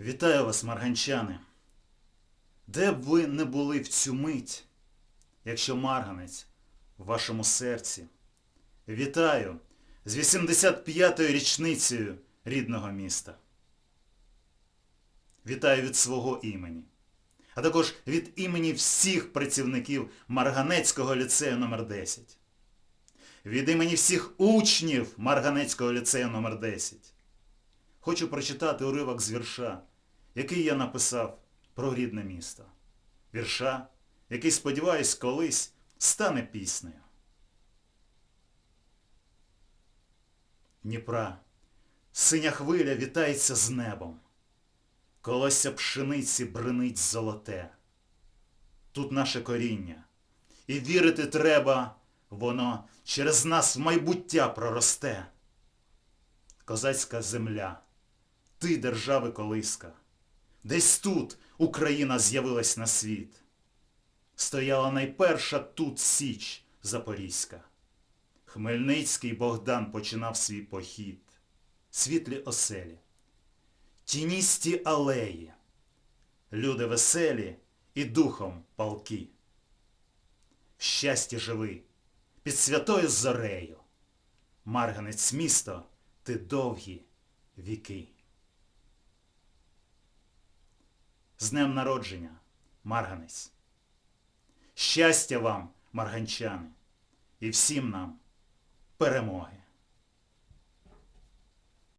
Вітаю вас, марганчани. Де б ви не були в цю мить, якщо марганець в вашому серці. Вітаю з 85-ю річницею рідного міста. Вітаю від свого імені, а також від імені всіх працівників Марганецького ліцею номер 10 Від імені всіх учнів Марганецького ліцею номер 10 Хочу прочитати уривок з вірша, який я написав про рідне місто. Вірша, який, сподіваюсь, колись стане піснею. Дніпра, синя хвиля вітається з небом. Колося пшениці бринить золоте. Тут наше коріння. І вірити треба, воно через нас в майбуття проросте. Козацька земля, ти держави колиска. Десь тут Україна з'явилась на світ. Стояла найперша тут Січ Запорізька. Хмельницький Богдан починав свій похід. Світлі оселі, тіністі алеї, люди веселі і духом палки. В щасті живи, під святою зорею. Марганець місто, ти довгі віки. З днем народження, Марганець. Щастя вам, марганчани, і всім нам перемоги.